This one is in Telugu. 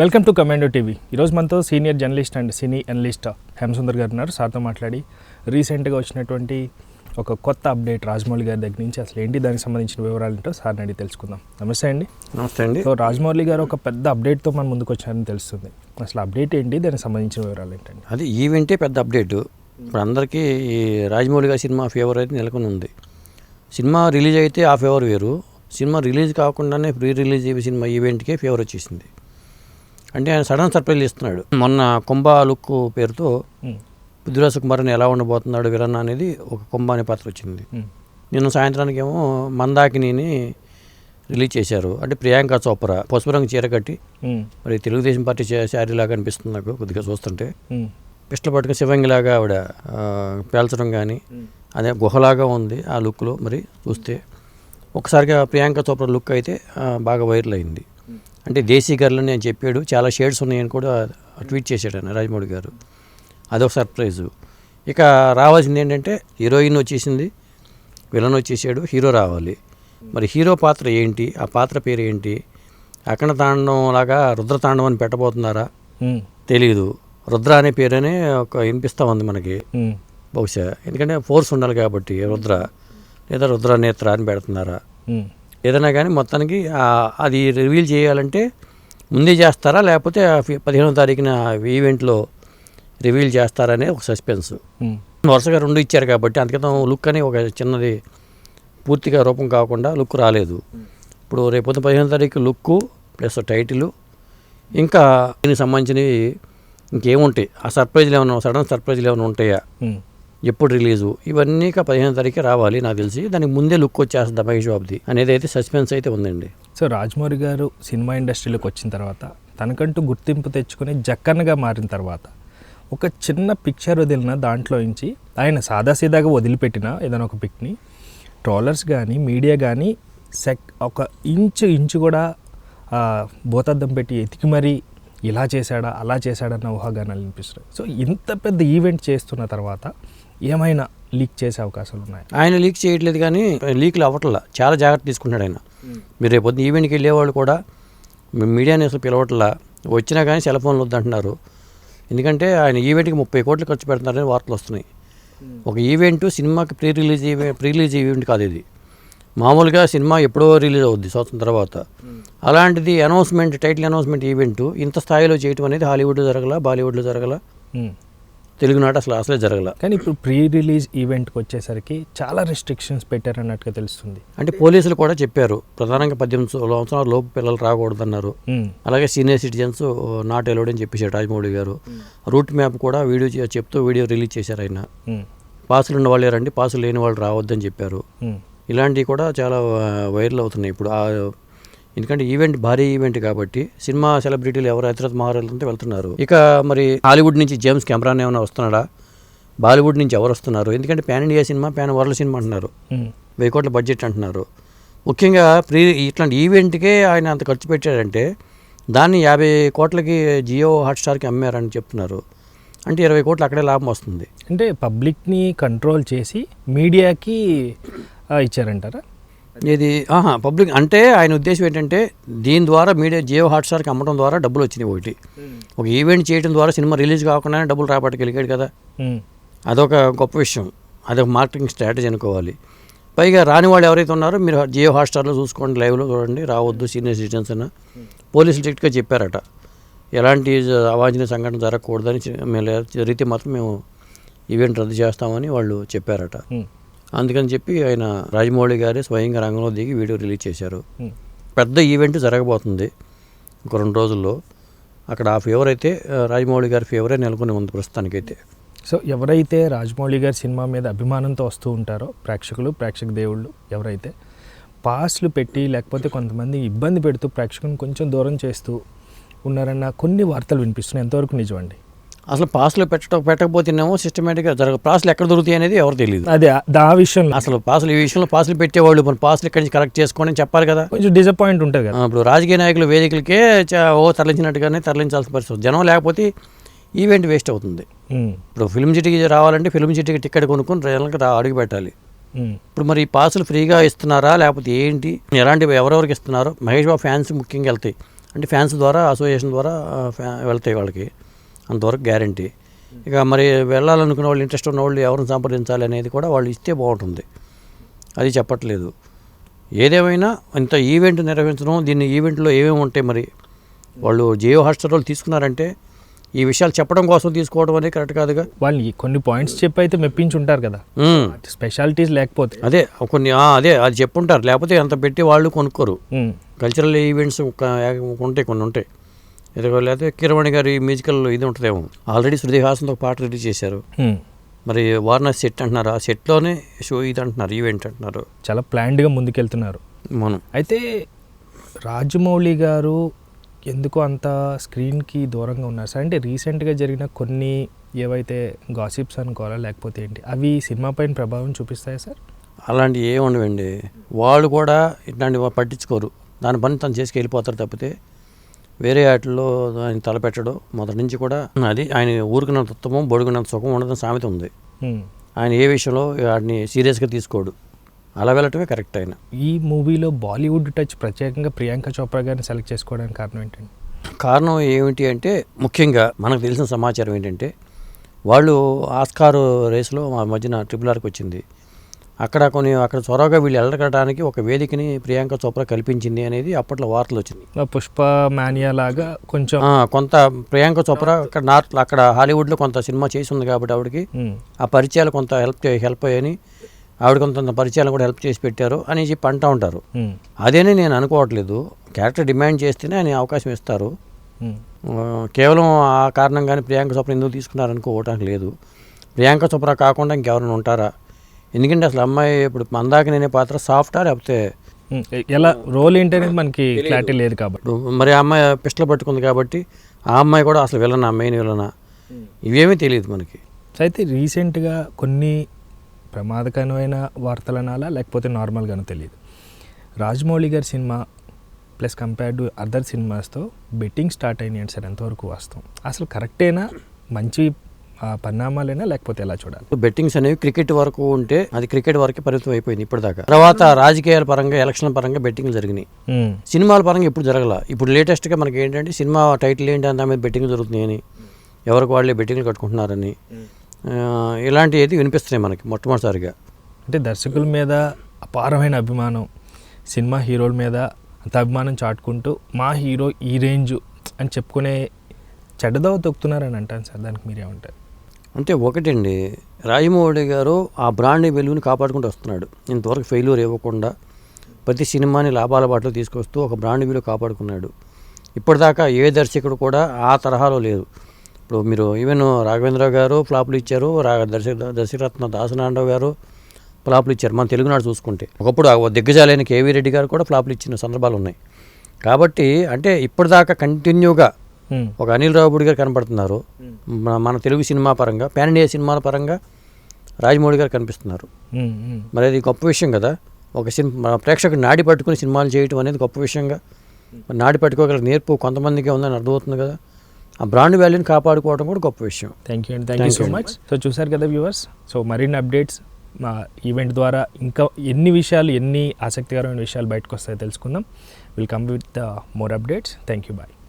Welcome to commando TV. ఈరోజు మనతో senior journalist and cine analyst Hemasundar గారు ఉన్నారు. సార్తో మాట్లాడి రీసెంట్గా వచ్చినటువంటి ఒక కొత్త అప్డేట్ రాజమౌళి గారి దగ్గర నుంచి అసలు ఏంటి దానికి సంబంధించిన వివరాలు ఏంటో సార్ని అడిగి తెలుసుకుందాం. నమస్తే అండి. నమస్తే అండి. సో రాజమౌళి గారు ఒక పెద్ద అప్డేట్తో మన ముందుకు వచ్చారని తెలుస్తుంది. అసలు అప్డేట్ ఏంటి? దానికి సంబంధించిన వివరాలు ఏంటండి? అది ఈవెంటే పెద్ద అప్డేట్. ఇప్పుడు అందరికీ ఈ రాజమౌళి గారి సినిమా ఫేవర్ అయితే నెలకొని ఉంది. సినిమా రిలీజ్ అయితే ఆ ఫేవర్ వేరు. సినిమా రిలీజ్ కాకుండానే ప్రీ రిలీజ్ సినిమా ఈవెంట్కే ఫేవర్ వచ్చేసింది. అంటే ఆయన సడన్ సర్ప్రైజ్ ఇస్తున్నాడు. మొన్న కుంభ లుక్ పేరుతో పృథ్వీరాజ్ కుమార్ని ఎలా ఉండబోతున్నాడు విలన్ అనేది ఒక కుంభ అనే పాత్ర వచ్చింది. నిన్న సాయంత్రానికి ఏమో మందాకిని రిలీజ్ చేశారు. అంటే ప్రియాంక చోప్రా పసుపు రంగు చీర కట్టి మరి తెలుగుదేశం పార్టీ చే- శారీ లాగా అనిపిస్తుంది నాకు కొద్దిగా చూస్తుంటే. పిస్టల్ పట్టుకుని శివంగిలాగా ఆవిడ పేల్చడం కానీ అదే గుహలాగా ఉంది ఆ లుక్లో మరి చూస్తే. ఒకసారిగా ప్రియాంక చోప్రా లుక్ అయితే బాగా వైరల్ అయింది. అంటే దేశీ గర్ల్ అని నేను చెప్పాడు. చాలా షేడ్స్ ఉన్నాయని కూడా ట్వీట్ చేశాడు ఆయన రాజమౌళి గారు. అదొక సర్ప్రైజు. ఇక రావాల్సింది ఏంటంటే హీరోయిన్ వచ్చేసింది విలన్ వచ్చేసాడు హీరో రావాలి. మరి హీరో పాత్ర ఏంటి? ఆ పాత్ర పేరు ఏంటి? అఖండ తాండవం లాగా రుద్ర తాండవం అని పెట్టబోతున్నారా? తెలియదు రుద్ర అనే పేరనే ఒక వినిపిస్తూ ఉంది మనకి. బహుశా. ఎందుకంటే ఫోర్స్ ఉండాలి కాబట్టి రుద్ర. లేదా రుద్ర నేత్ర అని పెడుతున్నారా? ఏదైనా కానీ మొత్తానికి అది రివీల్ చేయాలంటే ముందే చేస్తారా? లేకపోతే పదిహేనో తారీఖున ఈవెంట్లో రివీల్ చేస్తారనే ఒక సస్పెన్స్. వరుసగా రెండు ఇచ్చారు కాబట్టి అందుకతం లుక్ అని ఒక చిన్నది పూర్తిగా రూపం కాకుండా లుక్ రాలేదు. ఇప్పుడు రేపొద్దు పదిహేను తారీఖు లుక్ ప్లస్ టైటిల్ ఇంకా దీనికి సంబంధించినవి ఇంకేముంటాయి? ఆ సర్ప్రైజ్లు ఏమైనా సడన్ సర్ప్రైజ్లు ఏమైనా ఉంటాయా. ఎప్పుడు రిలీజు ఇవన్నీ ఇక పదిహేను తారీఖు రావాలి నాకు తెలిసి. దానికి ముందే లుక్ వచ్చేస్తుంది మహేష్ బాబుది. అనేది అయితే సస్పెన్స్ అయితే ఉందండి. సో రాజమౌళి గారు సినిమా ఇండస్ట్రీలోకి వచ్చిన తర్వాత తనకంటూ గుర్తింపు తెచ్చుకుని జక్కన్నగా మారిన తర్వాత ఒక చిన్న పిక్చర్ వదిలిన దాంట్లో నుంచి ఆయన సాదాసీదాగా వదిలిపెట్టిన ఏదైనా ఒక పిక్ని ట్రోలర్స్ కానీ మీడియా కానీ సెక్ ఒక ఇంచు ఇంచు కూడా భూతద్దం పెట్టి ఎతికి మరీ ఇలా చేశాడా అలా చేశాడన్న ఊహాగానాలు అనిపిస్తున్నాయి సో ఇంత పెద్ద ఈవెంట్ చేస్తున్న తర్వాత ఏమైనా లీక్ చేసే అవకాశాలు ఉన్నాయి? ఆయన లీక్ చేయట్లేదు కానీ లీక్లు అవ్వట్లా. చాలా జాగ్రత్త తీసుకుంటాడు ఆయన. మీరు రేపు పొద్దున్న ఈవెంట్కి వెళ్ళేవాళ్ళు కూడా మీ మీడియాని అసలు పిలవట్లా. వచ్చినా కానీ సెల్ ఫోన్లు వద్దంటున్నారు. ఎందుకంటే ఆయన ఈవెంట్కి ముప్పై కోట్లు ఖర్చు పెడుతున్నారని వార్తలు వస్తున్నాయి. ఒక ఈవెంట్ సినిమాకి pre release event pre release event కాదు ఇది. మామూలుగా సినిమా ఎప్పుడో రిలీజ్ అవుద్ది సంవత్సరం తర్వాత. అలాంటిది అనౌన్స్మెంట్ టైటిల్ అనౌన్స్మెంట్ ఈవెంట్ ఇంత స్థాయిలో చేయటం అనేది హాలీవుడ్లో జరగల బాలీవుడ్లో జరగల. తెలుగునాట అసలు అసలే జరగల. కానీ ఇప్పుడు ప్రీ రిలీజ్ ఈవెంట్కి వచ్చేసరికి చాలా రెస్ట్రిక్షన్స్ పెట్టారన్నట్టుగా తెలుస్తుంది. అంటే పోలీసులు కూడా చెప్పారు ప్రధానంగా పద్దెనిమిది సంవత్సరాల లోపు పిల్లలు రాకూడదన్నారు. అలాగే సీనియర్ సిటిజన్స్ నాట్ ఎలోడ్ అని చెప్పేశారు రాజమౌళి గారు. రూట్ మ్యాప్ కూడా వీడియో చెప్తూ వీడియో రిలీజ్ చేశారు ఆయన. పాసులు ఉన్న వాళ్ళే రండి పాసులు లేని వాళ్ళు రావద్దని చెప్పారు. ఇలాంటివి కూడా చాలా వైరల్ అవుతున్నాయి ఇప్పుడు. ఎందుకంటే ఈవెంట్ భారీ ఈవెంట్ కాబట్టి సినిమా సెలబ్రిటీలు ఎవరు హైదరాబాద్ మహారాజులంతా వెళ్తున్నారు. ఇక మరి హాలీవుడ్ నుంచి జేమ్స్ కెమెరాన్ ఏమైనా వస్తున్నాడా? బాలీవుడ్ నుంచి ఎవరు వస్తున్నారు? ఎందుకంటే pan India cinema pan world cinema అంటున్నారు. వెయ్యి కోట్ల బడ్జెట్ అంటున్నారు. ముఖ్యంగా ప్రీ ఇట్లాంటి ఈవెంట్కే ఆయన అంత ఖర్చు పెట్టాడంటే దాన్ని యాభై కోట్లకి జియో హాట్స్టార్కి అమ్మారని చెప్తున్నారు. అంటే ఇరవై కోట్లు అక్కడే లాభం వస్తుంది. అంటే పబ్లిక్ని కంట్రోల్ చేసి మీడియాకి ఇచ్చారంటారా? ఇది ఆహా పబ్లిక్ అంటే ఆయన ఉద్దేశం ఏంటంటే దీని ద్వారా మీడియా జియో హాట్స్టార్కి అమ్మడం ద్వారా డబ్బులు వచ్చినాయి ఒకటి. ఒక ఈవెంట్ చేయడం ద్వారా సినిమా రిలీజ్ కాకుండానే డబ్బులు రాబట్టగలిగాడు కదా. ఉమ్, అదొక గొప్ప విషయం. అదొక మార్కెటింగ్ స్ట్రాటజీ అనుకోవాలి. పైగా రాని వాళ్ళు ఎవరైతే ఉన్నారో మీరు జియో హాట్స్టార్లో చూసుకోండి లైవ్లో చూడండి రావద్దు సీనియర్ సిటిజన్స్ అని పోలీసులు స్ట్రిక్ట్గా చెప్పారట. ఎలాంటి అవాంఛనీయ సంఘటన జరగకూడదని మేము జరిగితే మాత్రం మేము ఈవెంట్ రద్దు చేస్తామని వాళ్ళు చెప్పారట. ఉమ్, అందుకని చెప్పి ఆయన రాజమౌళి గారే స్వయంగా రంగంలో దిగి వీడియో రిలీజ్ చేశారు. పెద్ద ఈవెంట్ జరగబోతుంది ఇంకో రెండు రోజుల్లో. అక్కడ ఆ ఫేవర్ అయితే రాజమౌళి గారి ఫేవరే నెలకొని ఉంది ప్రస్తుతానికైతే. సో ఎవరైతే రాజమౌళి గారి సినిమా మీద అభిమానంతో వస్తూ ఉంటారో ప్రేక్షకులు ప్రేక్షక దేవుళ్ళు ఎవరైతే పాస్లు పెట్టి లేకపోతే కొంతమంది ఇబ్బంది పెడుతూ ప్రేక్షకుని కొంచెం దూరం చేస్తూ ఉన్నారన్న కొన్ని వార్తలు వినిపిస్తున్నాయి. ఎంతవరకు నిజమండి? అసలు పాసులు పెట్ట పెట్టకపోతేనేమో సిస్టమేటిక్గా జరగ పాసులు ఎక్కడ దొరుకుతాయి అనేది ఎవరు తెలియదు అదే ఆ- విషయంలో. అసలు పాసులు ఈ విషయంలో పాసులు పెట్టేవాళ్ళు మన పాసులు ఇక్కడి నుంచి కరెక్ట్ చేసుకోండి చెప్పాలి కదా. కొంచెం డిసప్పాయింట్ ఉంటుంది కదా. ఇప్పుడు రాజకీయ నాయకులు వేదికలకే ఓ తరలించినట్టుగానే తరలించాల్సిన పరిస్థితి. జనం లేకపోతే ఈవెంట్ వేస్ట్ అవుతుంది. ఇప్పుడు ఫిల్మ్ సిటీకి రావాలంటే ఫిల్మ్ సిటీకి టికెట్ కొనుక్కొని జనాలకు అడుగు పెట్టాలి. ఇప్పుడు మరి ఈ పాసులు ఫ్రీగా ఇస్తున్నారా లేకపోతే ఏంటి? ఎలాంటి ఎవరెవరికి ఇస్తున్నారో మహేష్ బాబు ఫ్యాన్స్ ముఖ్యంగా వెళ్తాయి. అంటే ఫ్యాన్స్ ద్వారా అసోసియేషన్ ద్వారా వెళ్తాయి వాళ్ళకి. అంతవరకు గ్యారంటీ. ఇక మరి వెళ్ళాలనుకున్న వాళ్ళు ఇంట్రెస్ట్ ఉన్న వాళ్ళు ఎవరిని సంప్రదించాలి అనేది కూడా వాళ్ళు ఇస్తే బాగుంటుంది. అది చెప్పట్లేదు. ఏదేమైనా ఇంత ఈవెంట్ నిర్వహించడం దీన్ని ఈవెంట్లో ఏమేమి ఉంటాయి మరి? వాళ్ళు జియో వాళ్ళు తీసుకున్నారంటే ఈ విషయాలు చెప్పడం కోసం తీసుకోవడం అనేది కరెక్ట్ కాదుగా? వాళ్ళు కొన్ని పాయింట్స్ చెప్పి అయితే మెప్పించి ఉంటారు కదా. స్పెషాలిటీస్ లేకపోతే. అదే కొన్ని అదే అది చెప్పుంటారు. లేకపోతే అంత పెట్టి వాళ్ళు కొనుక్కోరు. కల్చరల్ ఈవెంట్స్ ఉంటాయి కొన్ని ఉంటాయి. ఇది లేకపోతే కిరవాణి గారి మ్యూజికల్ ఇది ఉంటుందేమో. ఆల్రెడీ శృతి హాసన్తో ఒక పాట రిలీజ్ చేశారు. మరి వారణాసి సెట్ అంటున్నారు. ఆ సెట్లోనే షో ఇది అంటున్నారు ఈవెంట్ అంటున్నారు. చాలా ప్లాన్డ్గా ముందుకెళ్తున్నారు. మనం అయితే రాజమౌళి గారు ఎందుకు అంత స్క్రీన్కి దూరంగా ఉన్నారు? సార్ అంటే రీసెంట్గా జరిగిన కొన్ని ఏవైతే గాసిప్స్ అనుకోవాలా లేకపోతే ఏంటి అవి సినిమా పైన ప్రభావం చూపిస్తాయా సార్? అలాంటివి ఏమి ఉండవండి. వాళ్ళు కూడా ఇట్లాంటివి పట్టించుకోరు. దాని పని తను చేసి వెళ్ళిపోతారు తప్పితే వేరే వాటిల్లో ఆయన తలపెట్టడం మొదటి నుంచి కూడా అది ఆయన ఊరుకున్నంత ఉత్తమం బొడుగున్నంత సుఖం ఉండదని సామెత ఉంది. ఆయన ఏ విషయంలో వాటిని సీరియస్గా తీసుకోడు. అలా వెళ్ళటమే కరెక్ట్ ఆయన. ఈ మూవీలో బాలీవుడ్ టచ్ ప్రత్యేకంగా ప్రియాంక చోప్రా గారిని సెలెక్ట్ చేసుకోవడానికి కారణం ఏంటండి? కారణం ఏమిటి అంటే ముఖ్యంగా మనకు తెలిసిన సమాచారం ఏంటంటే వాళ్ళు ఆస్కార్ రేస్లో మా మధ్యన ట్రిపుల్ ఆర్కి వచ్చింది. అక్కడ కొన్ని అక్కడ చొరవగా వీళ్ళు వెళ్ళడానికి ఒక వేదికని ప్రియాంక చోప్రా కల్పించింది అనేది అప్పట్లో వార్తలు వచ్చింది. పుష్ప మానియా లాగా కొంచెం కొంత ప్రియాంక చోప్రా అక్కడ నార్త్ అక్కడ హాలీవుడ్లో కొంత సినిమా చేసి ఉంది కాబట్టి ఆవిడకి ఆ పరిచయాలు కొంత హెల్ప్ హెల్ప్ అయ్యాయని ఆవిడ కొంత పరిచయాలు కూడా హెల్ప్ చేసి పెట్టారు అని చెప్పి అంటూ ఉంటారు. అదేనే నేను అనుకోవట్లేదు. క్యారెక్టర్ డిమాండ్ చేస్తేనే ఆయన అవకాశం ఇస్తారు. కేవలం ఆ కారణంగానే ప్రియాంక చోప్రా ఎందుకు తీసుకున్నారనుకోవటానికి లేదు. ప్రియాంక చోప్రా కాకుండా ఇంకెవరైనా ఉంటారా? ఎందుకంటే అసలు అమ్మాయి ఇప్పుడు మందాక నేనే పాత్ర సాఫ్టా లేకపోతే. ఎలా రోల్ ఏంటి అనేది మనకి క్లారిటీ లేదు కాబట్టి. మరి ఆ అమ్మాయి పిస్టల్ పట్టుకుంది కాబట్టి ఆ అమ్మాయి కూడా అసలు విలనా మెయిన్ విలనా? ఇవేమీ తెలియదు మనకి. అయితే రీసెంట్గా కొన్ని ప్రమాదకరమైన వార్తలు అనాలా లేకపోతే నార్మల్గానో తెలియదు. రాజమౌళి గారి cinema plus compared to other సినిమాస్తో betting start అయినాయి సార్ ఎంతవరకు వాస్తవం. అసలు కరెక్టేనా? మంచి ఆ, పరిణామాలేనా లేకపోతే ఎలా చూడాలి? బెట్టింగ్స్ అనేవి క్రికెట్ వరకు ఉంటే అది క్రికెట్ వరకే పరిమితం అయిపోయింది ఇప్పటిదాకా. తర్వాత రాజకీయాల పరంగా ఎలక్షన్ల పరంగా బెట్టింగ్లు జరిగినాయి. సినిమాల పరంగా ఇప్పుడు జరగల? ఇప్పుడు లేటెస్ట్గా మనకి ఏంటంటే సినిమా టైటిల్ ఏంటి అని దాని మీద బెట్టింగ్ జరుగుతున్నాయని ఎవరికి వాళ్ళే బెట్టింగ్లు కట్టుకుంటున్నారని ఆ, ఇలాంటివి అయితే వినిపిస్తున్నాయి మనకి మొట్టమొదటిసారిగా. అంటే దర్శకుల మీద అపారమైన అభిమానం సినిమా హీరోల మీద అంత అభిమానం చాటుకుంటూ మా హీరో ఈ రేంజ్ అని చెప్పుకునే చెడ్డదవ తొక్కుతున్నారని అంటాను సార్. దానికి మీరేమంటారు? అంటే ఒకటండి రాజమౌళి గారు ఆ బ్రాండ్ వెలుగుని కాపాడుకుంటూ వస్తున్నాడు. ఇంతవరకు ఫెయిల్యూర్ ఇవ్వకుండా ప్రతి సినిమాని లాభాల బాటలో తీసుకొస్తూ ఒక బ్రాండ్ విలువ కాపాడుకున్నాడు. ఇప్పటిదాకా ఏ దర్శకుడు కూడా ఆ తరహాలో లేదు. ఇప్పుడు మీరు ఈవెన్ రాఘవేంద్ర గారు ఫ్లాపులు ఇచ్చారు రా దర్శక దర్శకరత్న దాసనారాయణరావు గారు ఫ్లాపులు ఇచ్చారు. మన తెలుగునాడు చూసుకుంటే ఒకప్పుడు దిగ్గజాలైన కేవీ రెడ్డి గారు కూడా ఫ్లాపులు ఇచ్చిన సందర్భాలు ఉన్నాయి. కాబట్టి అంటే ఇప్పటిదాకా కంటిన్యూగా ఒక అనిల్ రావుపూడి గారు కనపడుతున్నారు. మన- తెలుగు సినిమా పరంగా పాన్ ఇండియా సినిమాల పరంగా రాజమౌళి గారు కనిపిస్తున్నారు. మరి అది గొప్ప విషయం కదా. ఒక సినిమా ప్రేక్షకుడు నాడి పట్టుకుని సినిమాలు చేయటం అనేది గొప్ప విషయంగా. నాడి పట్టుకోగల నేర్పు కొంతమందికే ఉందని అర్థమవుతుంది కదా. ఆ బ్రాండ్ వాల్యూని కాపాడుకోవడం కూడా గొప్ప విషయం. థ్యాంక్ యూ అండి thank you so. Much so చూసారు కదా వ్యూవర్స్ సో మరిన్ని అప్డేట్స్ మా ఈవెంట్ ద్వారా ఇంకా ఎన్ని విషయాలు ఎన్ని ఆసక్తికరమైన విషయాలు బయటకు వస్తాయో తెలుసుకుందాం. Will come with more updates thank you bye